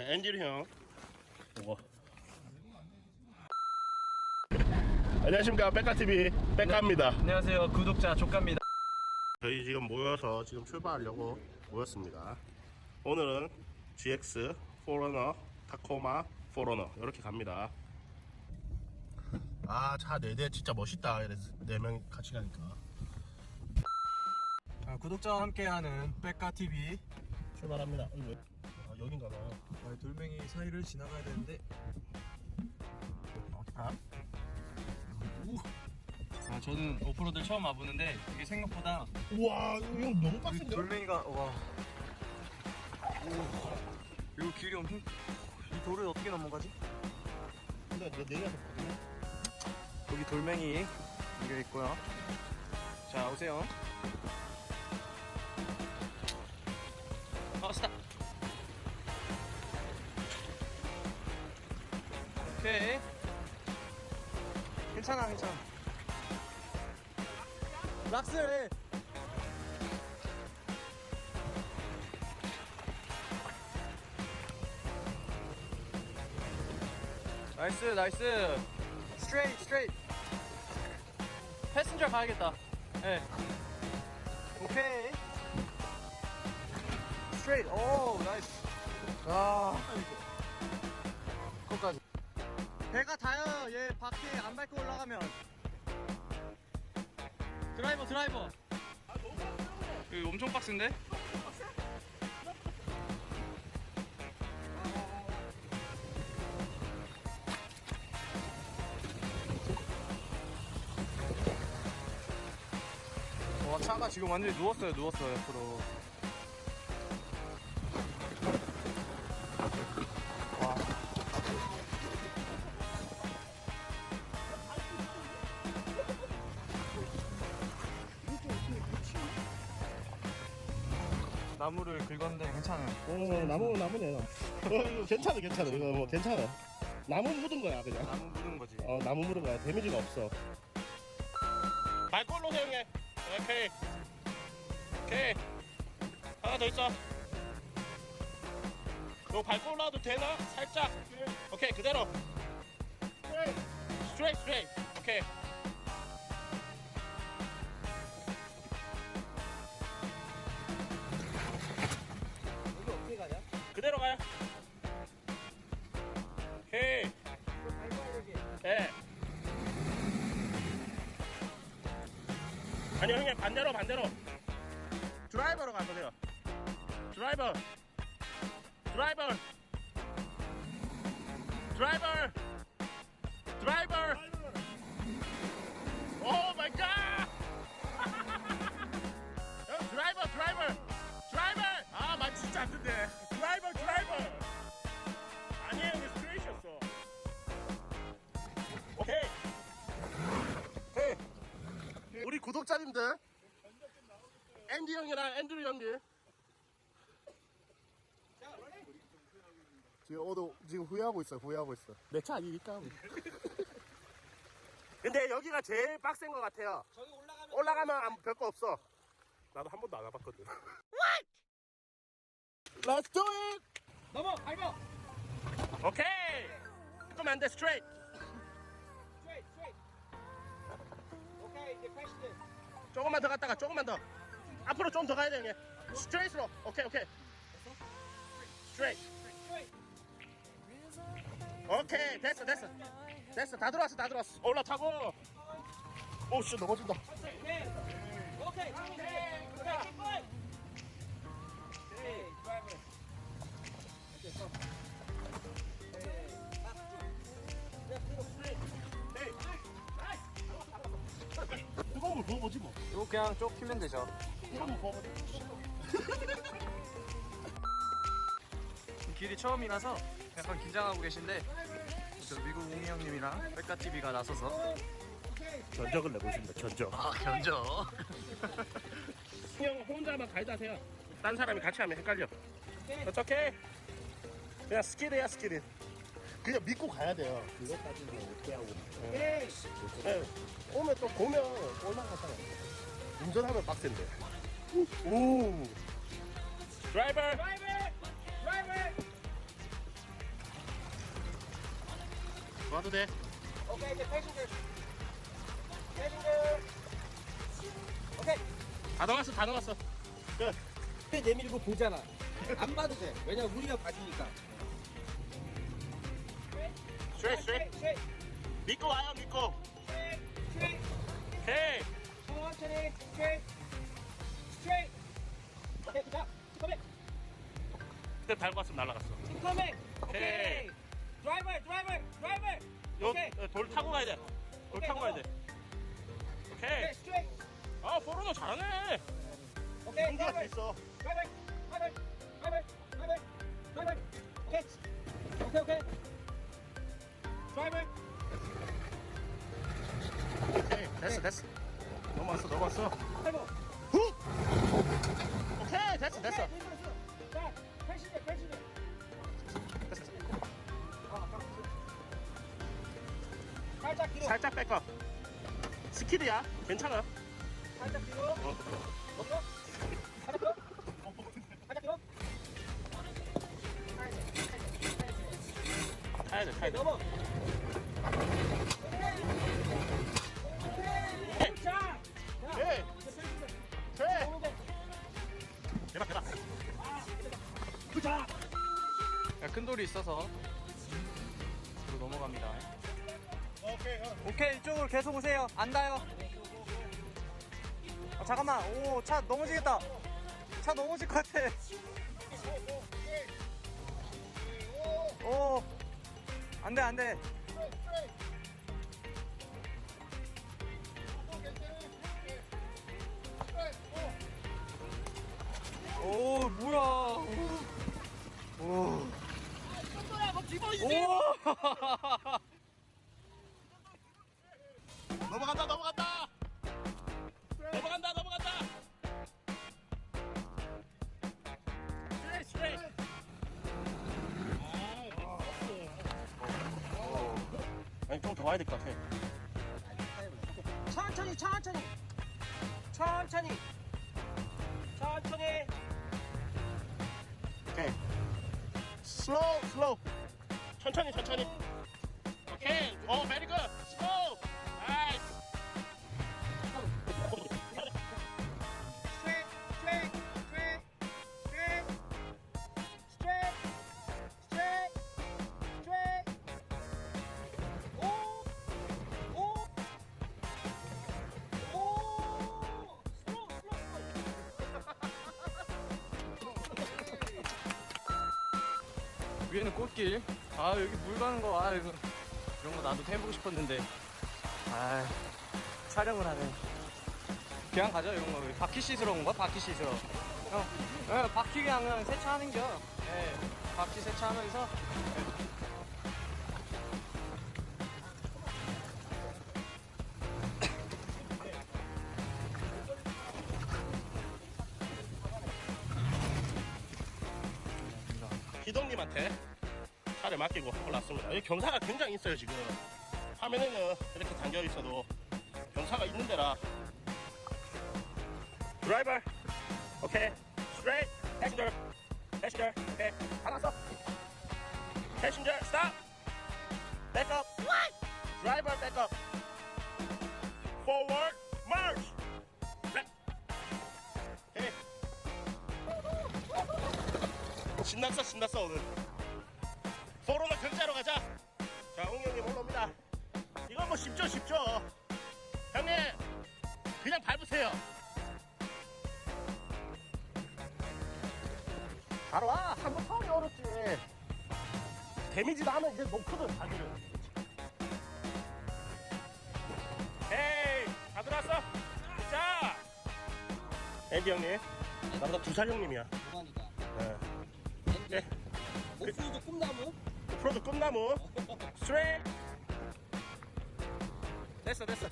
엔지리 형. 뭐. 안녕하십니까 백가TV 백가입니다. 안녕하세요. 구독자 조카입니다. 저희 지금 모여서 지금 출발하려고 모였습니다. 오늘은 GX 포러너 타코마 포러너 이렇게 갑니다. 아차 4대 진짜 멋있다. 4명 같이 가니까. 자, 구독자와 함께하는 백가TV 출발합니다. 어이구. 아, 여긴가 봐요 돌멩이 사이를 지나가야 되는데. 아? 아, 저는 오프로드 처음 와보는데 이게 생각보다 우와 이거 너무 빡센데? 돌멩이가 와. 오, 이거 길이 엄청 이 돌을 어떻게 넘어가지? 근데 내 내려서 보거든요. 여기 돌멩이 이게 있고요. 자 오세요. 어 스탑 오케이 괜찮아 괜찮아. 락스를 나이스 나이스. 스트레이트 스트레이트. 패신저 가야겠다. 예 오케이. 스트레이트. 오 나이스. 아. 거기까지 배가 닿아요. 얘 바퀴 안 밟고 올라가면. 드라이버 드라이버. 이거 엄청 빡센데? 와 차가 지금 완전히 누웠어요 누웠어요 옆으로 나무를 긁었는데 괜찮아요. 어 나무 나무네 어 이거 괜찮아 괜찮아. 이거 뭐 괜찮아. 나무 묻은 거야 그냥. 나무 묻은 거지. 어 나무 묻은 거야. 데미지가 없어. 발걸로 사용해 오케이. 오케이. 하나 더 있어. 너 밟고 올라와도 되나? 살짝. 오케이 그대로. 스트레이트 스트레이트. 오케이 반대로 반대로. 드라이버로 가보세요. 드라이버. 드라이버. 드라이버. 드라이버. 오 마이 갓! 형, 드라이버 드라이버. 드라이버! 진짜 안 된대. 드라이버 드라이버. 아니에요 이게 스트레이트였어. 오케이 오케이. 우리 구독자님들 앤디 형이랑 앤드류 형님 지금 오도 지금 후회하고 있어 후회하고 있어 내 차 아니니까 근데 여기가 제일 빡센 것 같아요. 저기 올라가면 올라가면 아무 별거 없어. 나도 한 번도 안 와봤거든. Let's do it! 넘어 밟아! 오케이! 좀 안 돼 스트레이트 스트레이트 스트레이트 오케이 이제 패시드 조금만 더 갔다가 조금만 더 앞으로 좀 더 가야 돼 형님 스트레이트로. 오케이 오케이. 스트레이트. 오케이 됐어 됐어. 됐어 다 들어왔어 다 들어왔어. 올라타고. 오씨 넘어진다. 오케이 오케이 오케이 오케이 킥볼 오케이 드라이버 오케이 서 뜨거운 물 부어보지 뭐 이거 그냥 쭉 피면 되죠. 뜨거운 물 부어보지 길이 처음이라서 약간 긴장하고 계신데 저 미국 웅이 형님이랑 백가TV가 나서서 견적을 내고 있습니다 견적. 아 견적. 형 혼자만 가이드 하세요. 딴 사람이 같이 하면 헷갈려. 어떡해? 그냥 스키드야 스키드 그냥 믿고 가야 돼요. 그것까지는 어떻게 하고. 네. 오면 또 보면 올라가잖아 운전하면 빡센데 오 드라이버 드라이버 드라이버 와도 돼. 오케이 이제 패신저 패신저 오케이 다 넘었어, 다 넘었어. 끝. 배 내밀고 보잖아 안 봐도 돼 왜냐면 우리가 봐주니까 스트레이트, 스트레이트. 믿고 와요, 믿고. 스트레이트 오케이. 천천히 스트레이트 오케이 자 컴백 그때 밟고 왔으면 날아갔어. 오케이. 오케이 드라이버 드라이버 드라이버 요, 오케이 어, 돌 타고 가야 돼. 돌 타고 가야 돼. 오케이. 오케이 스트레이트 아, 포로너 잘하네. 오케이 드라이버 있어. 드라이버 드라이버 드라이버 드라이버 드라이버 오케이 오케이 오케이 드라이버 오케이, 됐어, 됐어. 넘어왔어, 넘어왔어. 드라이버 후! 오케이, 됐어, 됐어. 자 패신저 패신저 됐어, 됐어. 살짝 뒤로 살짝 뺄거. 스키드야. 괜찮아. 살짝 뒤로 어. 어디로? 살짝 뒤로 살짝 뒤로 타야 돼, 타야 돼. 넘어 자! 큰 돌이 있어서 뒤로 넘어갑니다. 오케이, 어. 오케이 이쪽으로 계속 오세요. 안 닿아요. 아, 잠깐만. 오 차 넘어지겠다. 차 넘어질 것 같아. 오. 안 돼 안 돼. 넘어간다, 넘어간다. 넘어간다, 넘어간다. 스트레이트, 스트레이트. 아니, 좀 더 와야 될 것 같아. 천천히 천천히 천천히 천천히 오케이. 슬로우, 슬로우. 천천히, 천천히. 오케이. 오, 베리 굿. 슬로우. 나이스. 위에는 꽃길. 아 여기 물 가는 거. 아 이거 이런 거 나도 해보고 싶었는데. 아 촬영을 하네. 그냥 가죠 이런 거. 바퀴 씻으러 온 거야? 바퀴 씻으러. 형, 예, 바퀴 그냥 그냥 세차하는겨. 예, 바퀴 세차하면서. 기동님한테 차를 맡기고 올랐습니다. 여기 경사가 굉장히 있어요, 지금. 화면에는 이렇게 담겨 있어도 경사가 있는 데라. 드라이버. 오케이. 스트레이트. 패신저. 패신저. 오케이. 받았어. 패신저. 스탑. 백업. 드라이버 백업. march. 백. 오케이. 신났어 신났어 오늘 포로나 경자로 가자. 자 홍영님 올라옵니다. 이건 뭐 쉽죠 쉽죠. 형님 그냥 밟으세요. 바로 와 한번 타기 어렵지. 데미지도 하면 이제 놓거든 자기를 에이 다 들어왔어? 자. 앤디 형님. 나보다 두 살 형님이야. 누가니까 네. 네. 오프로드 꿈나무 프로도 꿈나무. 스트레이 됐어 됐어.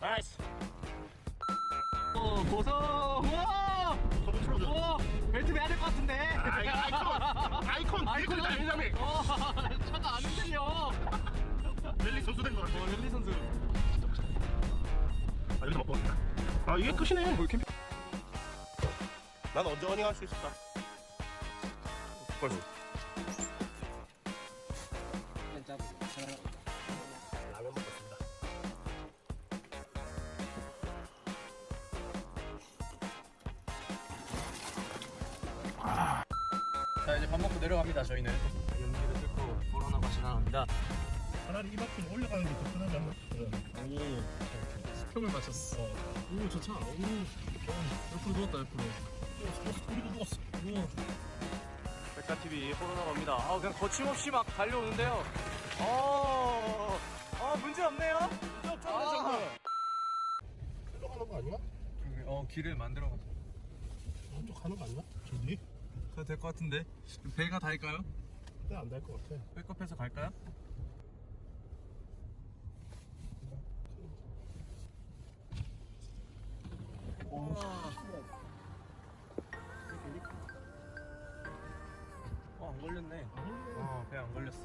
나이스. 어, 고성. 우와. 저도 프로도 오, 벨트 매야 될 것 같은데. 아, 이거 아이콘. 아이콘. 아이콘. 아니냐며 어, 차가 안 흔들려. 랠리 선수 된거 같아. 어, 랠리 선수. 아 여기서 먹고 아 이게 끝이네. 뭐 캠핑 난 언제 어닝 할 수 있을까? 벌써 자 이제 밥 먹고 내려갑니다 저희는. 연기를 뚫고 코로나가 지나갑니다. 차라리 이 바퀴를 올려가는 게 더 편하지 않나? 오 수평을 맞췄어. 오 좋다. 오. 옆으로 누웠다 옆으로. 우리도 누웠어. 백사TV 코로나가 옵니다. 아 그냥 거침없이 막 달려오는데요. 어, 어 문제 없네요. 아. 일로 가는 거 아니야? 어 길을 만들어. 가자 저쪽 가는 거 아니야? 저기? 가도 될 것 같은데 배가 닿을까요? 왜안닿을 것 같아? 백업해서 갈까요? 어, 안 걸렸네. 어, 배 안 걸렸어.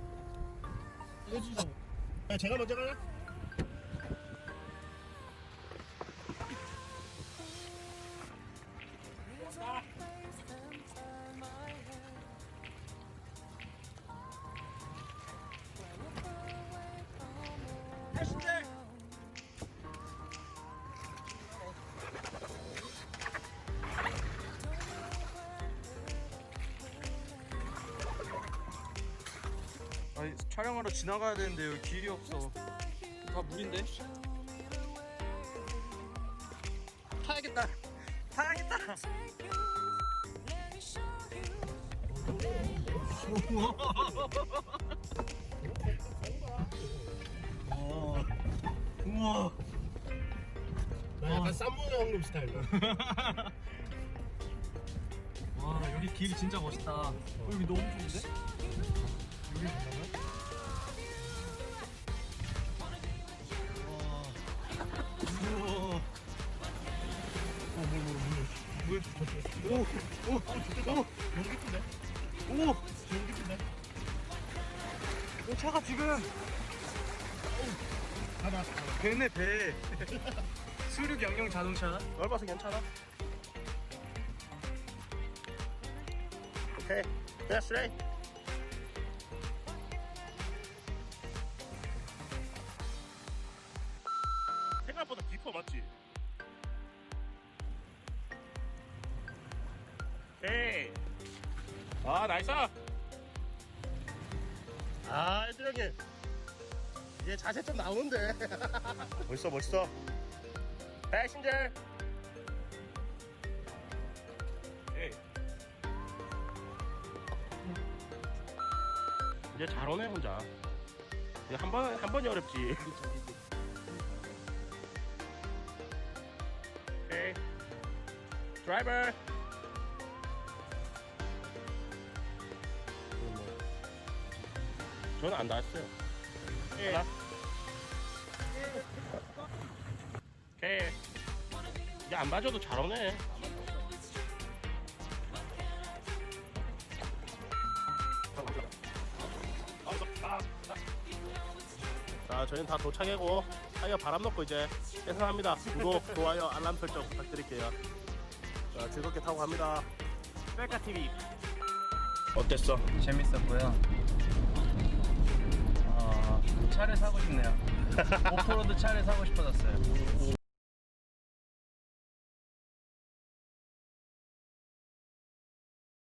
야, 아, 제가 먼저 가요? 촬영하러 지나가야 되는데 여기 길이 없어. 다 물인데? 타야겠다. 타야겠다. 우와. 우와. 나 약간 쌈무의 형님 스타일로. 와 여기 길이 진짜 멋있다. 어, 여기 너무 좋은데? 오, 오, 오, 너무 깊은데? 오, 너무 깊은데? 오, 차가 지금 다 나왔어. 배네 배. 수륙 양용 자동차. 넓어서 괜찮아? 오케이. That's right. 오케이. 아 나이스. 아 애들 형님. 이제 자세 좀 나오는데. 멋있어 멋있어. 패신저. 에이. 이제 잘 오네 혼자. 이제 한 번 한 번이 어렵지. 오케이. 드라이버. 저는 안 닿았어요. 예. 오케이. 이제 안 봐줘도 잘 오네. 자, 저희는 다 도착하고 타이어 바람 넣고 이제 해산합니다. 구독, 좋아요, 알람 설정 부탁드릴게요. 자, 즐겁게 타고 갑니다. 뺄까 TV. 어땠어? 재밌었고요. 어, 차를 사고 싶네요. 오프로드 차를 사고 싶어졌어요.